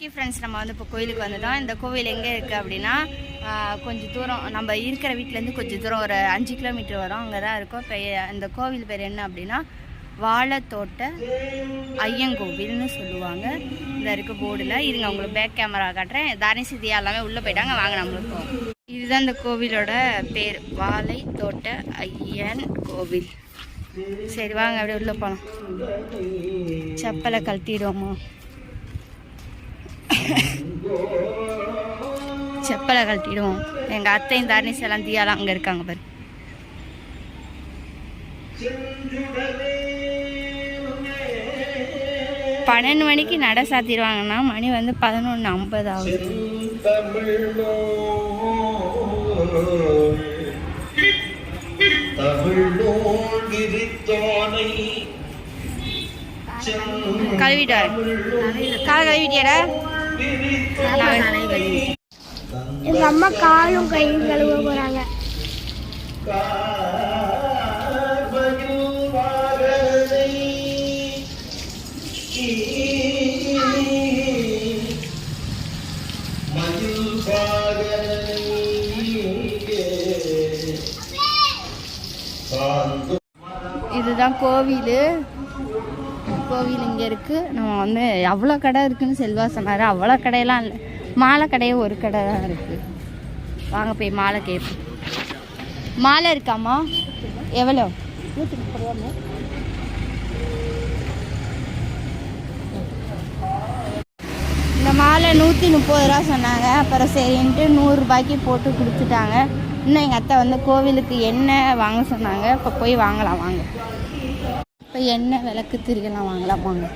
Okay friends நம்ம வந்து இப்போ கோயிலுக்கு வந்துட்டோம். இந்த கோவில் எங்கே இருக்குது அப்படின்னா கொஞ்சம் தூரம் நம்ம இருக்கிற வீட்டிலேருந்து கொஞ்சம் தூரம் ஒரு அஞ்சு கிலோமீட்டர் வரும். அங்கே தான் இருக்கும். இப்போ இந்த கோவில் பேர் என்ன அப்படின்னா வாழைத்தோட்ட ஐயங்கோவில்னு சொல்லுவாங்க. இந்த இருக்க போர்டில் இருங்க உங்களுக்கு பேக் கேமரா காட்டுறேன். தாரணி சிதியா எல்லாமே உள்ளே போயிட்டாங்க. வாங்க நம்மளுக்கு இதுதான் இந்த கோவிலோட பேர். வாழைத்தோட்ட ஐயன் கோவில் சரி வாங்க அப்படியே உள்ளே போகலாம் செப்பலை கழட்டிடுவோமா? செப்பலை கழட்டிடுவோம் எங்கள் அத்தையும் தாரணி எல்லாம் தீயாலாம் அங்கே இருக்காங்க பாரு. பன்னெண்டு மணிக்கு நட சாத்திடுவாங்கன்னா மணி வந்து பதினொன்று ஐம்பது ஆகுது கழுவிட்டு வரேன் காலை எங்க அம்மா காலும் கையும் கழுவ போறாங்க. இதுதான் கோவில். கோவில் இங்கே இருக்குது நம்ம வந்து எவ்வளோ கடை இருக்குதுன்னு செல்வா சொன்னார். அவ்வளோ கடையெல்லாம் இல்லை. மாலை கடையே ஒரு கடை தான் இருக்குது வாங்க போய் மாலை கேட்போம் மாலை இருக்காம்மா? எவ்வளோ? இந்த மாலை நூற்றி முப்பது ரூபா சொன்னாங்க. அப்புறம் சரின்ட்டு நூறுரூபாய்க்கு போட்டு கொடுத்துட்டாங்க. இன்னும் எங்கள் அத்தை வந்து கோவிலுக்கு என்ன வாங்க சொன்னாங்க. இப்போ போய் வாங்கலாம் வாங்க. இப்போ எண்ணெய் விளக்கு திரியெல்லாம் வாங்கலாம் வாங்க.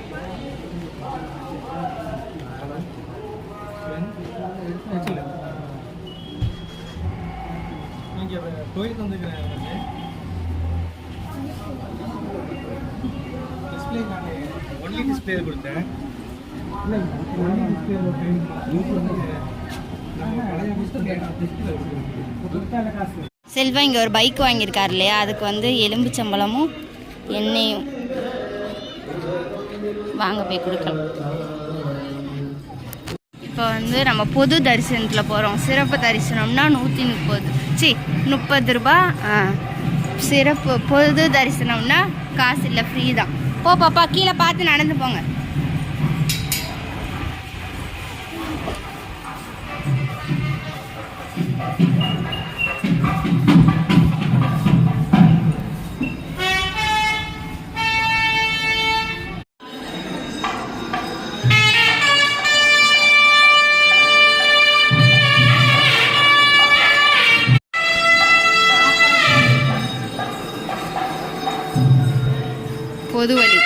ஒன்லி டிஸ்பிளே கொடுத்தேன் செல்வா இங்கே ஒரு பைக் வாங்கியிருக்காரு இல்லையா? அதுக்கு வந்து எலும்புச்சம்பளமும் எண்ணெயும் வாங்க போய் கொடுக்கலாம். இப்போ வந்து நம்ம பொது தரிசனத்தில் போகிறோம் சிறப்பு தரிசனம்னா நூற்றி முப்பது. சி முப்பது ரூபா சிறப்பு பொது தரிசனம்னா காசு இல்லை ஃப்ரீ தான். போ பாப்பா கீழே பார்த்து நடந்து போங்க. பொது வழி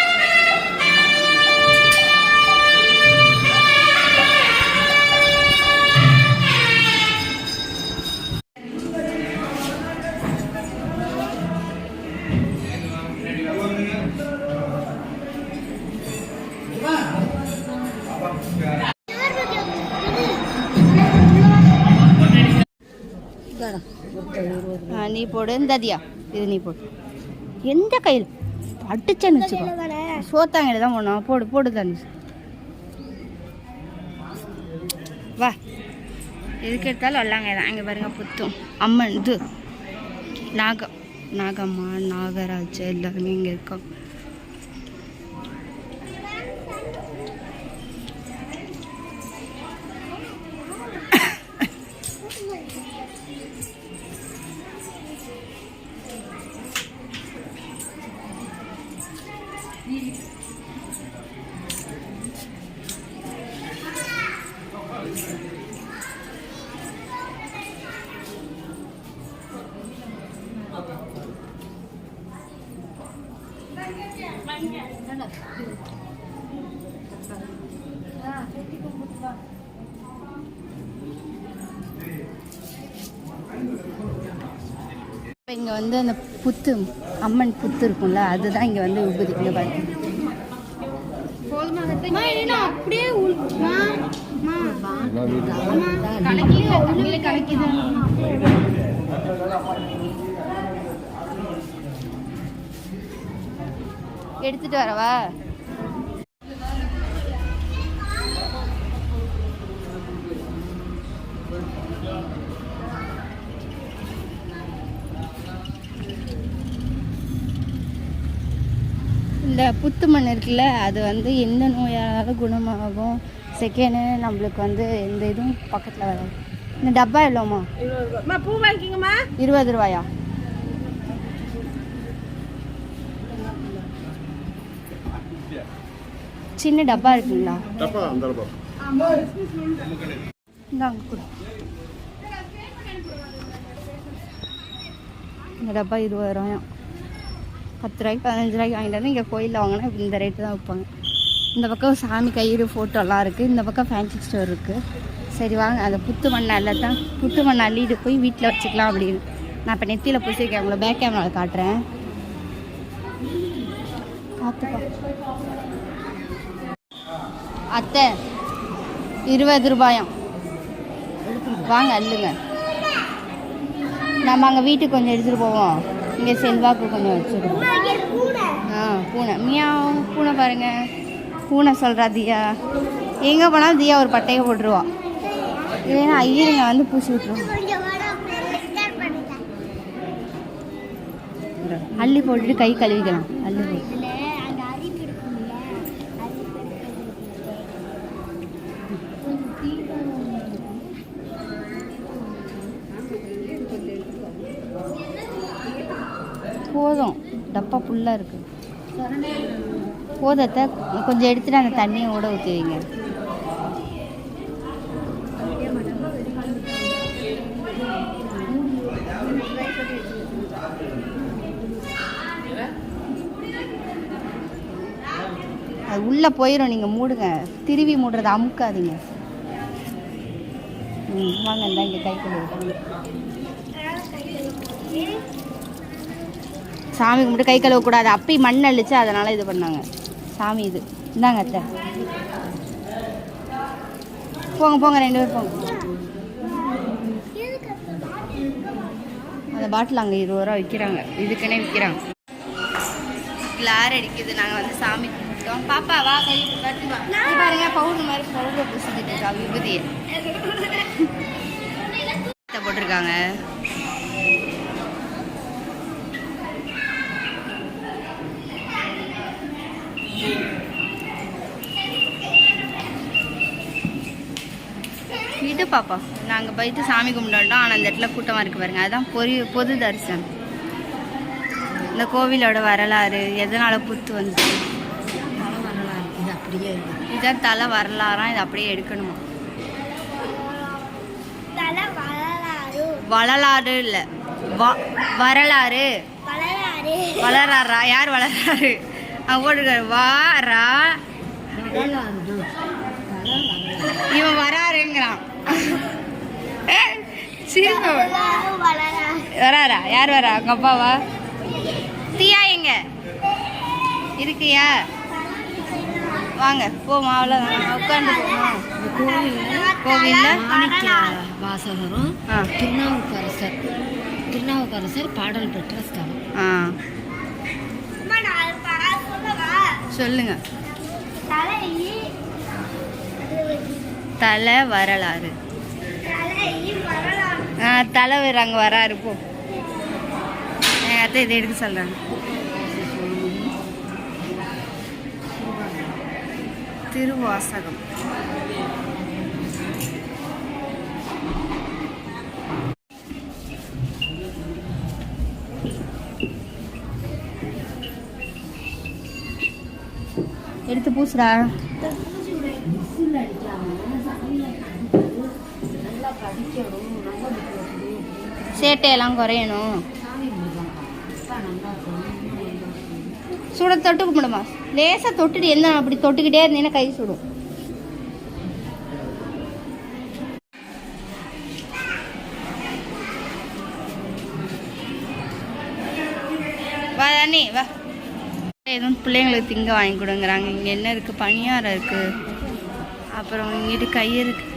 ஆ, நீ போடு இந்த அதியா இது நீ போடு எந்த கையில் அடிச்சேன்னு வச்சுக்கோ. சோத்தாங்கில தான் போடணும் போடு போடு தண்ணி வா. எதுக்கு எடுத்தாலும் வரலாங்க தான். இங்கே பாருங்க புத்தும். அம்மன் இது. நாகம் நாகம்மா நாகராஜ் எல்லாருமே இங்கே இருக்கோம். இங்கே வந்து அந்த புத்து அம்மன் புத்து இருக்கும்ல அதுதான் இங்கே வந்து இங்கே பாருங்க. அப்படியே எடுத்துகிட்டு வரவா? இந்த புத்து மண் இருக்குல்ல அது வந்து எந்த நோயானாலும் குணமாகும்? செகண்டு நம்மளுக்கு வந்து எந்த இதுவும் பக்கத்தில் வராது. இந்த டப்பா எவ்வளோம்மா? பூ வாங்கிக்கோங்கம்மா. இருபது ரூபாயா? சின்ன டப்பா இருக்குங்களா? டப்பா அந்த டப்பா. இந்தாங்க கொடு. இந்த டப்பா இருபது ரூபாயாம் பத்து ரூபாய்க்கு பதினஞ்சு ரூபாய்க்கு வாங்கிட்டு வந்து இங்கே கோயிலில் வாங்கினா இந்த ரேட்டு தான் வைப்பாங்க. இந்த பக்கம் சாமி கயிறு ஃபோட்டோலாம் இருக்குது இந்த பக்கம் ஃபேன்சி ஸ்டோர் இருக்குது சரி வாங்க. அந்த புத்து மண் அள்ள தான் புத்து மண் அள்ளிட்டு போய் வீட்டில் வச்சுக்கலாம் அப்படின்னு. நான் இப்போ நெத்தியில் பூசிருக்கேன். உங்களை பேக் கேமராவில் காட்டுறேன். பார்த்துப்பா அத்தை இருபது ரூபாயாம். வாங்க அள்ளுங்க. நம்ம அங்கே வீட்டுக்கு கொஞ்சம் எடுத்துகிட்டு போவோம். இங்கே செல்வாக்கு கொஞ்சம் வச்சுருவோம் ஆ பூனை. மியாவ் பூனை பாருங்க. பூனை சொல்கிறா தியா. எங்கே போனாலும் தியா ஒரு பட்டையை போட்டுருவா. இல்லைன்னா ஐயருங்க வந்து பூசி விட்ருவோம் அள்ளி போட்டுட்டு கை கழுவிக்கலாம். அள்ளி போட்டு. பக்கம் ஃபுல்லாக இருக்குது போதத்தை கொஞ்சம் எடுத்துகிட்டு அந்த தண்ணியை ஓட ஊற்றி வைங்க. அது உள்ளே போயிடும் நீங்கள் மூடுங்க. திருவி மூடுறதை அமுக்காதீங்க. ம் வாங்க இந்தா இங்கே கை கழுவு சாமி கும்பிட்டு கை கழுவக்கூடாது. அப்பி மண் அழிச்சு அதனால் இது பண்ணாங்க. சாமி இது. இந்தாங்க அத்தை. போங்க போங்க ரெண்டு பேர் போங்க. அந்த பாட்டில் அங்கே இருபது ரூபா விற்கிறாங்க இதுக்குன்னே விற்கிறாங்க கிளார் அடிக்குது. நாங்கள் வந்து சாமி கும்பிட்டோம். பாப்பா வா கை பாருங்க பவுடர் மாதிரி பவுடர் பூசிக்கிட்டு இருக்கா விபதியை. போட்டிருக்காங்க. போயிட்டு பார்ப்போம் நாங்கள் போயிட்டு சாமி கும்பிட்டோம் ஆனால் அந்த இடத்துல கூட்டமாக இருக்குது பாருங்க. அதுதான் பொறி பொது தரிசனம். இந்த கோவிலோட வரலாறு எதனால் புத்து வந்துச்சு இது அப்படியே இதான் தலை வரலாறாம் இது அப்படியே எடுக்கணுமா? வரலாறு இல்லை. வ வரலாறு. வளராறா யார் வளராறு அவன் போட்டுருக்காரு வா ரா இவன் வராருங்கிறான் சிரிப்பு வளராறு வராரா யார் வரா உங்க அப்பாவா தீயா எங்க இருக்கியா வாங்க போமா அவ்வளோதான் உட்காந்து போமா கோவிலில் வாசகரும் திருநாவுக்கரசர் திருநாவுக்கரசர் பாடல் பெற்ற ஸ்தலம் ஆ சொல்லுங்க தலை வரலாறு தலைவர் அங்கே வராரு போ. அத்தை இதை எடுக்க சொல்கிறாங்க திருவாசகம். எடுத்து பூசுடா. சேட்டையெல்லாம் குறையணும். சுட தொட்டு கும்பிடுமா? லேசாக தொட்டுட்டு என்ன அப்படி தொட்டுக்கிட்டே இருந்தீங்கன்னா கை சுடும். வா தானே வா. எதுவும் பிள்ளைங்களுக்கு திங்க வாங்கி கொடுங்குறாங்க. இங்கே என்ன இருக்குது பணியாரம் இருக்குது அப்புறம் இங்கிட்டு கை இருக்குது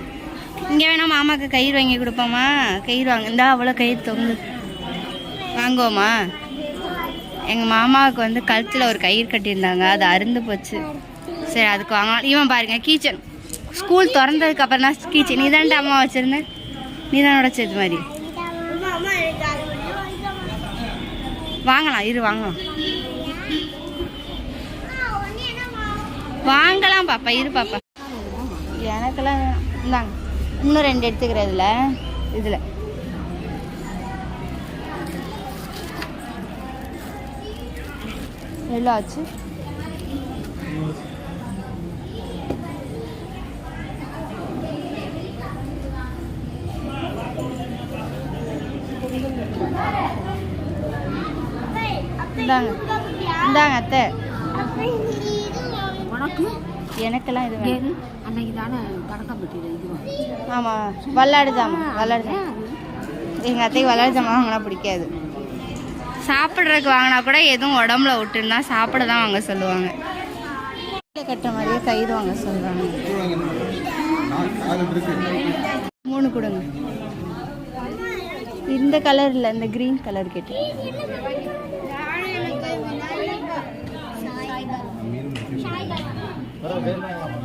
இங்கே வேணால் மாமாவுக்கு கயிறு வாங்கி கொடுப்போமா? கயிறு வாங்க இந்தா அவ்வளோ கயிறு தொங்கு. வாங்குவோமா? எங்கள் மாமாவுக்கு வந்து கழுத்தில் ஒரு கயிறு கட்டியிருந்தாங்க அது அருந்து போச்சு. சரி அதுக்கு வாங்கலாம் இவன் பாருங்க கீச்சன். ஸ்கூல் திறந்ததுக்கு அப்புறம் தான் கீச்சன். நீ தான்டா அம்மா வச்சுருந்தேன் நீ தான் உடச்சது மாதிரி. வாங்கலாம் இரு வாங்கலாம். வாங்கலாம் பாப்பா. இரு பாப்பா. எனக்கெல்லாம் இந்தாங்க. இன்னும் ரெண்டு எடுத்துக்கிறதுல. இதில். எவ்வளோ ஆச்சு? இந்தாங்க. இந்தாங்க அத்தை. எனக்கெல்லாம் இது வேணும். ஏது அன்னைக்கு தானே கணக்கம்பட்டியில் இது ஆமாம் வல்லாடு ஜாமான் வல்லாடு ஜாமான். எங்கள் அத்தைக்கு வல்லாடு ஜாமான் வாங்கினா பிடிக்காது. சாப்பிட்றதுக்கு வாங்கினா கூட எதுவும் உடம்புல விட்டுருந்தா சாப்பிட தான் வாங்க சொல்லுவாங்க. கட்டுற மாதிரியே கயிறு வாங்க சொல்லுவாங்க மூணு கொடுங்க. இந்த கலர் இல்லை இந்த க்ரீன் கலர் கேட்டு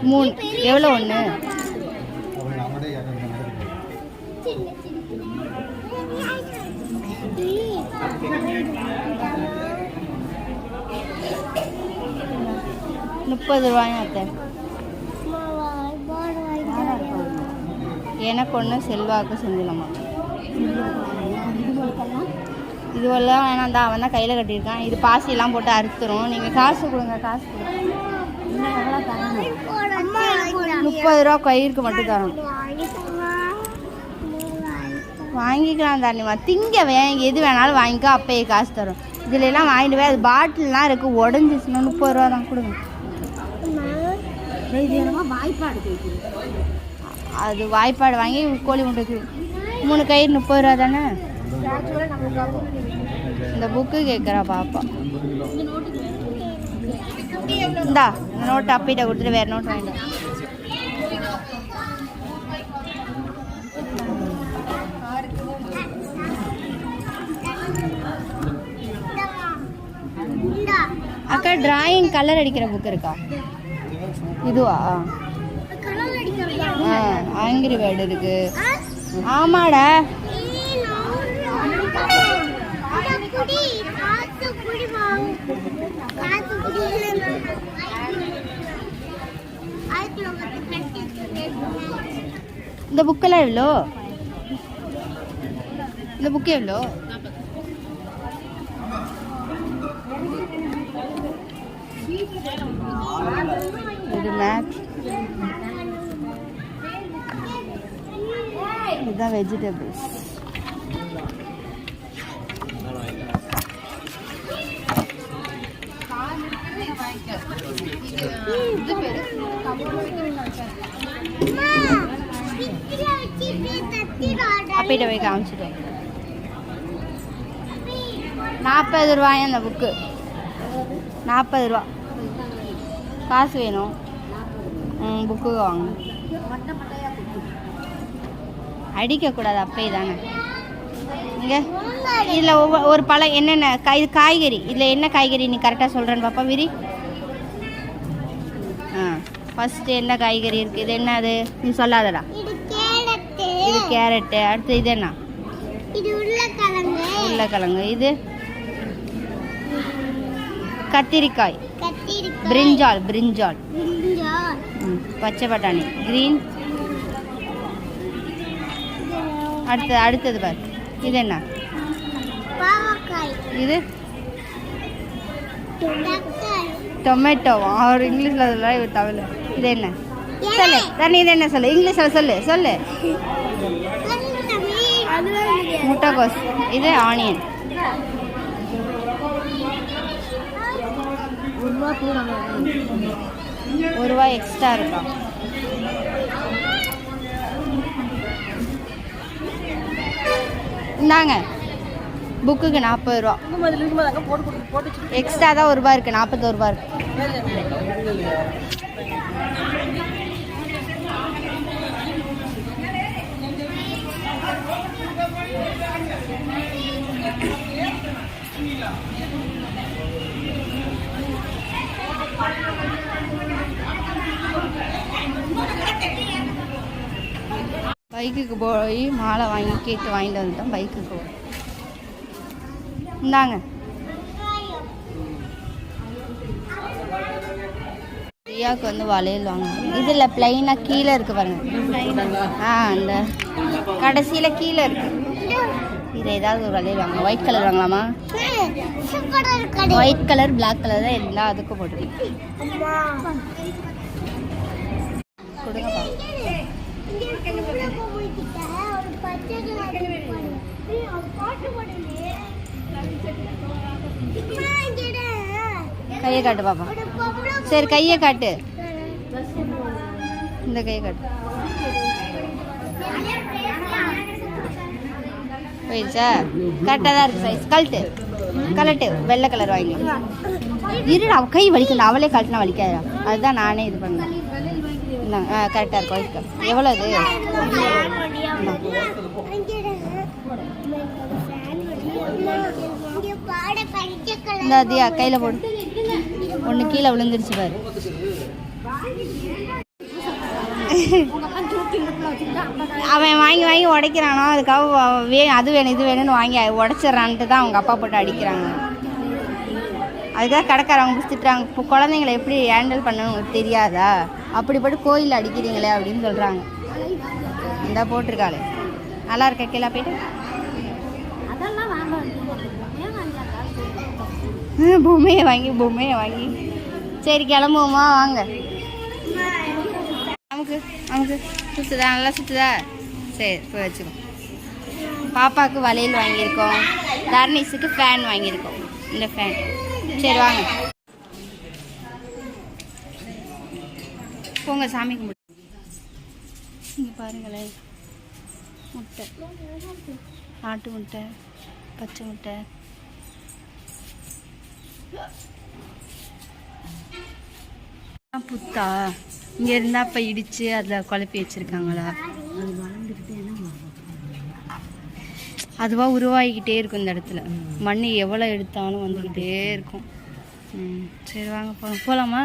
மூணு. எவ்வளோ ஒன்று? முப்பது ரூபாயும் எனக்கு ஒன்று செல்வாக்கு செஞ்சிடலாமா இதுவெல்லாம் வேணாம் தான் அவன் தான் கையில் கட்டியிருக்கான். இது பாசியெல்லாம் போட்டு அறுத்துரும். நீங்கள் காசு கொடுங்க காசு கொடுங்க. முப்பது ரூபா கயிறுக்கு மட்டும் தரணும் வாங்கிக்கலாம் தாண்டிமா திங்க வே எது வேணாலும் வாங்கிக்கோ அப்பயே காசு தரும். இதுல எல்லாம் வாங்கிட்டு போய் அது பாட்டில்லாம் இருக்குது உடஞ்சிச்சுன்னா முப்பது ரூபா தான் கொடுங்க. அது வாய்ப்பாடு வாங்கி கோழி முட்டைக்கு மூணு கயிறு முப்பது ரூபா தானே? இந்த புக்கு கேட்குறா பாப்பா. இந்தா இந்த நோட்டு அப்பிட்ட கொடுத்துட்டு வேற நோட் வாங்கிட்டு அக்கா டிராயிங் கலர் அடிக்கிற புக் இருக்கா? இதுவா? ஆ. ஆங்கிரி வேர்டு இருக்கு. ஆமாடா. இந்த புக்கெல்லாம் எவ்வளோ இந்த புக்கு எவ்வளோ இது மேக்ஸ் இதுதான் வெஜிடபிள்ஸ் அப்பிட்ட போய் காமிச்சிட்டேன். நாற்பது ரூபாய் அந்த புக்கு நாற்பது ரூபா. காசு வேணும். ம் புக்கு வாங்க அடிக்கக்கூடாது அப்பே தானே. இங்கே இதில் ஒவ்வொரு ஒரு பழம் என்னென்ன காய் இது காய்கறி. இதில் என்ன காய்கறி நீ கரெக்டாக சொல்கிறேன்னு பாப்பா விரி. ஆ ஃபஸ்ட்டு என்ன காய்கறி இருக்குது இது என்னது? நீ சொல்லாதடா. இது கேரட்டு அடுத்து இது என்ன? இது உருளைக்கிழங்கு. உருளைக்கிழங்கு இது? கத்திரிக்காய். பிரிஞ்சால் பிரிஞ்சால். பச்சை பட்டாணி. க்ரீன் அடுத்தது அடுத்தது பாரு. இது என்ன? இது? டொமேட்டோவா அவர் இங்கிலீஷில் சொல்ல இவர் தமிழ். இது என்ன? சொல்லு. தண்ணி இது என்ன சொல்லு? இங்கிலீஷில் சொல்லு சொல்லு முட்டைக்கோஸ். இது ஆனியன். ஒரு ரூபா ரூபாய் எக்ஸ்ட்ரா இருக்கா? இந்தாங்க. புக்குக்கு நாற்பது ரூபா. எக்ஸ்ட்ரா தான் ஒரு ரூபா இருக்குது நாற்பத்தோரு ரூபா இருக்கு. பைக்குக்கு போய் மாலை வாங்கி கேட்டு வாங்கிட்டு வந்துட்டோம் பைக்குக்கு போய் இந்தாங்க. ரியாவுக்கு வந்து வளையல் வாங்கணும். இதில் பிளைனாக கீழே இருக்கு பாருங்க. ஆ அந்த கடைசியில் கீழே இருக்கு. இது ஏதாவது ஒரு வளையல் வாங்க ஒயிட் கலர் வாங்கலாமா? ஒயிட் கலர் பிளாக் கலர் தான் எல்லா அதுக்கும் போட்டுருக்கு கொடுங்கப்பா கையை காட்டு பாப்பா. சரி கையை காட்டு. இந்த கையை காட்டு. போயிடுச்சா கரெக்டாக தான் இருக்கு சைஸ் கழட்டு கலட்டு வெள்ளை கலர் வாங்கி. இருடா கை வலிக்கல அவளே கழட்டினா வலிக்காதா அதுதான் நானே இது பண்ணேன். இந்தாங்க ஆ கரெக்டாக இருக்கும். வலிக்கும் எவ்வளோ அது? இந்த அதியா கையில் போடு. ஒன்று கீழே விழுந்துருச்சு பாரு. அவன் வாங்கி வாங்கி உடைக்கிறானோ? அதுக்காக வே அது வேணும் இது வேணும்னு வாங்கி உடச்சிட்றான்ட்டு தான் அவங்க அப்பா போட்டு அடிக்கிறாங்க. அதுக்காக கடைக்காரவங்க பிடிச்சி திட்டுறாங்க. இப்போ குழந்தைங்களை எப்படி ஹேண்டில் பண்ணணும் உங்களுக்கு தெரியாதா? அப்படிப்பட்டு கோயில் அடிக்கிறீங்களே அப்படின்னு சொல்கிறாங்க இந்த போட்டிருக்காளே. நல்லா இருக்க கீழே போயிட்டு? பொம்மையை வாங்கி பொம்மையை வாங்கி. சரி கிளம்புவோமா? வாங்க. நமக்கு நமக்கு சுற்றுதா நல்லா சுற்றுதா சரி போய் வச்சுக்கோ. பாப்பாவுக்கு வளையல் வாங்கியிருக்கோம். தர்னிஸுக்கு ஃபேன் வாங்கியிருக்கோம். இந்த ஃபேன் சரி வாங்க. போங்க சாமி கும்பிட்டு இங்கே பாருங்களேன் முட்டை. நாட்டு முட்டை பச்சை முட்டை. ஆ, புத்தா. இங்க இருந்தா அப்ப இடிச்சு அதுல குழப்பி வச்சிருக்காங்களா? அதுவா உருவாகிக்கிட்டே இருக்கும் இந்த இடத்துல. மண் எவ்வளோ எடுத்தாலும் வந்துக்கிட்டே இருக்கும். ம் சரி வாங்க போகலாம் போகலாமா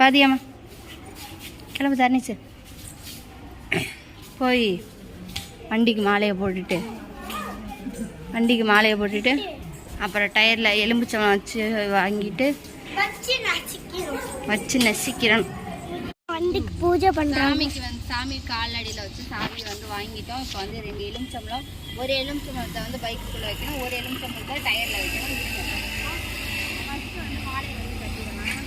பாதியாம்மா. கிளம்பு தரணிச்சு. போய் வண்டிக்கு மாலையை போட்டுட்டு வண்டிக்கு மாலையை போட்டுட்டு அப்புறம் டயரில் எலும்புச்சம் வச்சு வாங்கிட்டு வச்சு நசிக்கிறோம் வண்டிக்கு பூஜை பண்றாங்க. சாமிக்கு வந்து சாமி காலடியில் வச்சு சாமி வந்து வாங்கிட்டோம். இப்போ வந்து ரெண்டு எலுமிச்சம்பளம் ஒரு எலுமிச்சம்பளத்தை வந்து பைக்குக்குள்ளே வைக்கணும் ஒரு எலுமிச்சம்பளத்தை டயரில் வைக்கணும். வந்து வந்து கட்டிடணும்.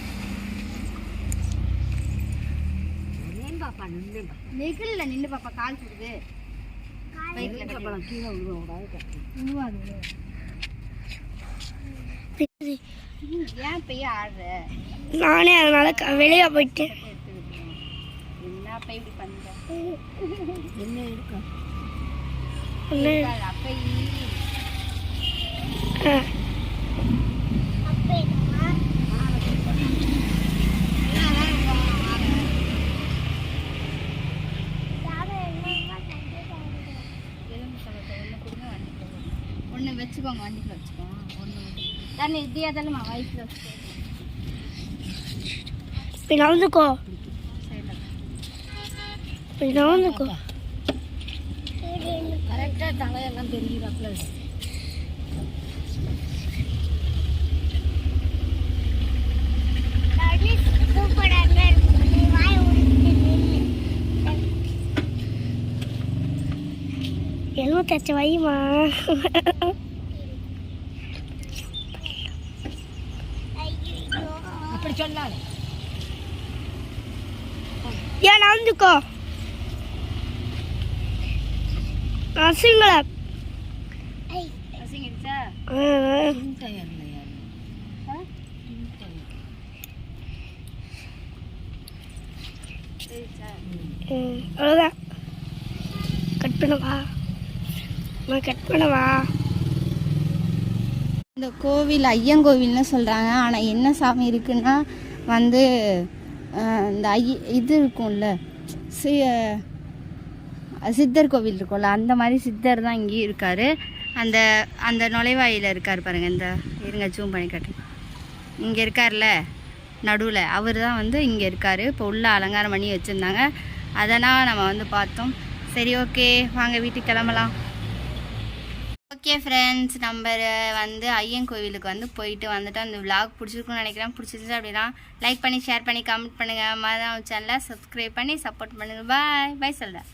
ஏன் பாப்பா நின்று நெகிழில் நின்று பாப்பா கால் சுடுது. பைக்கில் கீழே ஏன் பெய்ய ஆடுற? நானே அதனால க- வெளியே போயிட்டேன். என்ன அப்ப இப்படி பண்ணுற என்ன இருக்கா? ஒண்ணு, அப்ப ஆ. ஒன்று வச்சுக்கோங்க ஒன்று வயிற்றுல வச்சுக்கோ இப்படி நடந்துக்கோ சரி இப்படி நடந்துக்கோ கரெக்டாக தலையெல்லாம் தெரியுறாப்புல எழுபத்தி அச்சு வைமா அப்படி சொல்லாது இல்லையா சரிச்சா அவ்வளோதான் கட் பண்ணவா. நான் கட் பண்ணவா. இந்த கோவில் ஐயங்கோவில்னு சொல்கிறாங்க ஆனால் என்ன சாமி இருக்குன்னா வந்து இந்த ஐ இது இருக்கும்ல. சி சித்தர் கோவில் இருக்கும்ல அந்த மாதிரி சித்தர் தான் இங்கேயும் இருக்கார். அந்த அந்த நுழைவாயில் இருக்கார் பாருங்கள் இந்த இருங்க ஜூம் பண்ணி காட்டுறேன் இங்கே இருக்கார்ல நடுவில். அவர் தான் வந்து இங்கே இருக்கார். இப்போ உள்ளே அலங்காரம் பண்ணி வச்சுருந்தாங்க. அதெல்லாம் நம்ம வந்து பார்த்தோம். சரி ஓகே வாங்க வீட்டுக்கு கிளம்பலாம். ஓகே ஃப்ரெண்ட்ஸ் நம்ம வந்து ஐயன் கோவிலுக்கு வந்து போயிட்டு வந்துட்டு அந்த விளாக் பிடிச்சிருக்குன்னு நினைக்கிறேன். பிடிச்சிருந்துச்சு அப்படின்னா லைக் பண்ணி ஷேர் பண்ணி கமெண்ட் பண்ணுங்கள் மறக்காம சேனலை சப்ஸ்கிரைப் பண்ணி சப்போர்ட் பண்ணுங்கள் பாய் பாய் சொல்கிறேன்